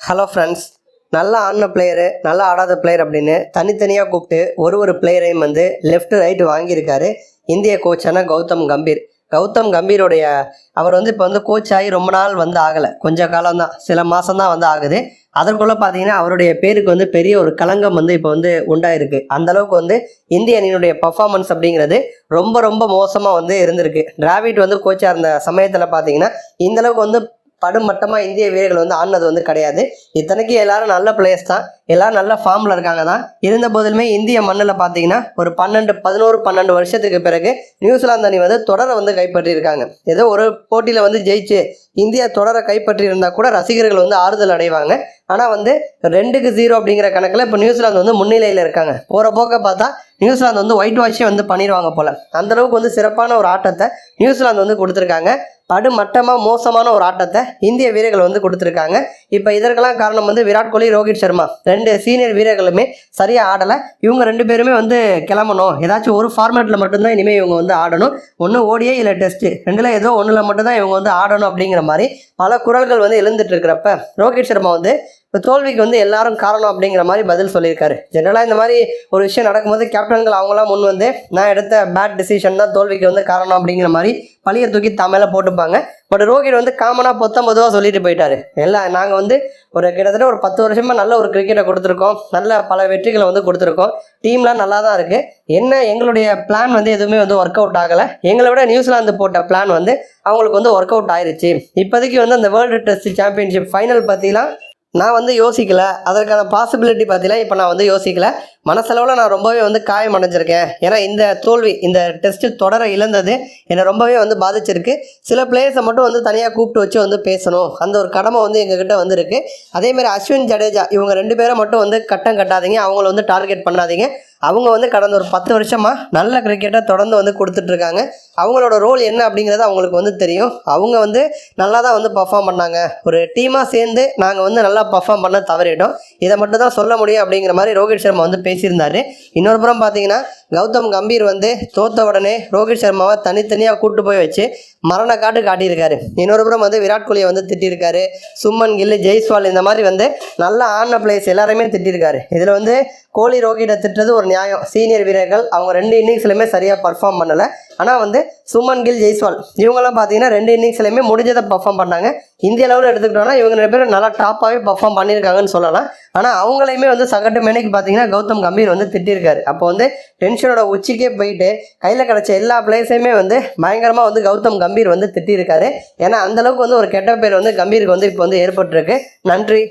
Hello friends நல்லா ஆடின player நல்லா ஆடாத பிளேயர் அப்படின்னு தனித்தனியாக கூப்பிட்டு ஒரு ஒரு பிளேயரையும் வந்து லெஃப்ட் ரைட் வாங்கியிருக்காரு. இந்திய கோச்சான கௌதம் கம்பீர். கௌதம் கம்பீருடைய அவர் வந்து இப்போ வந்து கோச் ஆகி ரொம்ப நாள் வந்து ஆகலை. கொஞ்சம் காலம் தான் சில மாதம் தான் வந்து ஆகுது. அதற்குள்ளே பார்த்தீங்கன்னா அவருடைய பேருக்கு வந்து பெரிய ஒரு களங்கம் வந்து இப்போ வந்து உண்டாயிருக்கு. அந்த அளவுக்கு வந்து இந்திய அணியினுடைய பர்ஃபார்மன்ஸ் அப்படிங்கிறது ரொம்ப ரொம்ப மோசமாக வந்து இருந்திருக்கு. டிராவிட் வந்து கோச்சாக இருந்த சமயத்தில் பார்த்தீங்கன்னா இந்தளவுக்கு வந்து படுமட்டமாக இந்திய வீரர்கள் வந்து ஆடினது வந்து கிடையாது. இத்தனைக்கு எல்லாரும் நல்ல பிளேயர்ஸ் தான். எல்லாரும் நல்ல ஃபார்மில் இருக்காங்க தான். இருந்த போதிலுமே இந்திய மண்ணில் பார்த்தீங்கன்னா ஒரு பன்னெண்டு பதினோரு பன்னெண்டு வருஷத்துக்கு பிறகு நியூசிலாந்து அணி வந்து தொடரை வந்து கைப்பற்றியிருக்காங்க. ஏதோ ஒரு போட்டியில் வந்து ஜெயிச்சு இந்தியா தொடரை கைப்பற்றி இருந்தால் கூட ரசிகர்கள் வந்து ஆறுதல் அடைவாங்க. ஆனால் வந்து ரெண்டுக்கு ஜீரோ அப்படிங்கிற கணக்கில் இப்போ நியூசிலாந்து வந்து முன்னிலையில் இருக்காங்க. போகிற போக்க பார்த்தா நியூசிலாந்து வந்து ஒயிட் வாஷே வந்து பண்ணிடுவாங்க போல். அந்தளவுக்கு வந்து சிறப்பான ஒரு ஆட்டத்தை நியூசிலாந்து வந்து கொடுத்துருக்காங்க. படுமட்டமாக மோசமான ஒரு ஆட்டத்தை இந்திய வீரர்கள் வந்து கொடுத்துருக்காங்க. இப்போ இதற்கெல்லாம் காரணம் வந்து விராட் கோலி ரோஹித் சர்மா. ரெண்டு சீனியர் வீரர்களுமே சரியாக ஆடலை. இவங்க ரெண்டு பேருமே வந்து கிளம்பணும். ஏதாச்சும் ஒரு ஃபார்மேட்டில் மட்டும்தான் இனிமேல் இவங்க வந்து ஆடணும். ஒன்று ஓடியே இல்லை டெஸ்ட்டு ரெண்டில் ஏதோ ஒன்றில் மட்டும்தான் இவங்க வந்து ஆடணும் அப்படிங்கிற மாதிரி பல குரல்கள் வந்து எழுந்துட்டு இருக்கிறப்ப ரோஹித் சர்மா வந்து இப்போ தோல்விக்கு வந்து எல்லாரும் காரணம் அப்படிங்கிற மாதிரி பதில் சொல்லியிருக்காரு. ஜென்ரலாக இந்த மாதிரி ஒரு விஷயம் நடக்கும்போது கேப்டன்கள் அவங்களாம் முன் வந்து நான் எடுத்த பேட் டிசிஷன் தான் தோல்விக்கு வந்து காரணம் அப்படிங்கிற மாதிரி பழியை தூக்கி தமிழ போட்டுப்பாங்க. பட் ரோஹித் வந்து காமனாக பொத்தம் பொதுவாக சொல்லிட்டு போயிட்டாரு. எல்லாம் நாங்கள் வந்து ஒரு கிட்டத்தட்ட ஒரு பத்து வருஷமாக நல்ல ஒரு கிரிக்கெட்டை கொடுத்துருக்கோம். நல்ல பல வெற்றிகளை வந்து கொடுத்துருக்கோம். டீம்லாம் நல்லா தான் இருக்குது என்ன எங்களுடைய பிளான் வந்து எதுவுமே வந்து ஒர்க் அவுட் ஆகலை. எங்களை விட நியூசிலாந்து போட்ட பிளான் வந்து அவங்களுக்கு வந்து ஒர்க் அவுட் ஆயிருச்சு. இப்போதைக்கு வந்து அந்த வேர்ல்டு டெஸ்ட் சாம்பியன்ஷிப் ஃபைனல் பற்றிலாம் நான் வந்து யோசிக்கல. அதற்கான பாசிபிலிட்டி பார்த்தீங்கன்னா இப்போ நான் வந்து யோசிக்கல. மனசளவில் நான் ரொம்பவே வந்து காயம் அடைஞ்சிருக்கேன். ஏன்னா இந்த தோல்வி இந்த டெஸ்ட்டு தொடர இழந்தது என்னை ரொம்பவே வந்து பாதிச்சிருக்கு. சில பிளேயர்ஸை மட்டும் வந்து தனியாக கூப்பிட்டு வச்சு வந்து பேசணும். அந்த ஒரு கடமை வந்து எங்ககிட்ட வந்து இருக்கு அதேமாதிரி அஸ்வின் ஜடேஜா இவங்க ரெண்டு பேரை மட்டும் வந்து கட்டம் கட்டாதீங்க. அவங்கள வந்து டார்கெட் பண்ணாதீங்க. அவங்க வந்து கடந்த ஒரு பத்து வருஷமாக நல்ல கிரிக்கெட்டை தொடர்ந்து வந்து கொடுத்துட்ருக்காங்க. அவங்களோட ரோல் என்ன அப்படிங்கிறது அவங்களுக்கு வந்து தெரியும். அவங்க வந்து நல்லா தான் வந்து பர்ஃபார்ம் பண்ணாங்க. ஒரு டீமாக சேர்ந்து நாங்கள் வந்து நல்லா பர்ஃபார்ம் பண்ண தவறிட்டோம். இதை மட்டும் தான் சொல்ல முடியும் அப்படிங்கிற மாதிரி ரோஹித் சர்மா வந்து பேசியிருந்தாரு. இன்னொரு புறம் பார்த்தீங்கன்னா கௌதம் கம்பீர் வந்து தோத்த உடனே ரோஹித் சர்மாவை தனித்தனியாக கூட்டு போய் வச்சு மரண காட்டு காட்டியிருக்காரு. இன்னொரு புறம் வந்து விராட் கோலியை வந்து திட்டியிருக்காரு. சும்மன் கில்லு ஜெய்ஸ்வால் இந்த மாதிரி வந்து நல்லா ஆன பிளேயர்ஸ் எல்லாருமே திட்டியிருக்காரு. இதில் வந்து கோலி ரோஹிட்டை திட்டுறது ஒரு நியாயம். சீனியர் வீரர்கள் அவங்க ரெண்டு இன்னிங்ஸ்லையுமே சரியாக பர்ஃபார்ம் பண்ணலை. ஆனால் வந்து சுமன் கில் ஜெய்ஸ்வால் இவங்கெல்லாம் பார்த்தீங்கன்னா ரெண்டு இன்னிங்ஸ்லையுமே முடிஞ்சதை பர்ஃபார்ம் பண்ணாங்க. இந்திய லெவலில் எடுத்துக்கிட்டோம்னா இவங்க ரெண்டு பேரும் நல்லா டாப்பாகவே பர்ஃபார்ம் பண்ணியிருக்காங்கன்னு சொல்லலாம். ஆனால் அவங்களையுமே வந்து சகட்டு மேனைக்கு பார்த்தீங்கன்னா கௌதம் கம்பீர் வந்து திட்டிருக்காரு. அப்போ வந்து டென்ஷனோட உச்சிக்கே போயிட்டு கையில் கிடச்ச எல்லா பிளேஸையுமே வந்து பயங்கரமாக வந்து கௌதம் கம்பீர் வந்து திட்டிருக்காரு. ஏன்னா அந்தளவுக்கு வந்து ஒரு கெட்ட பேர் வந்து கம்பீருக்கு வந்து இப்போ வந்து ஏற்பட்டிருக்கு. நன்றி.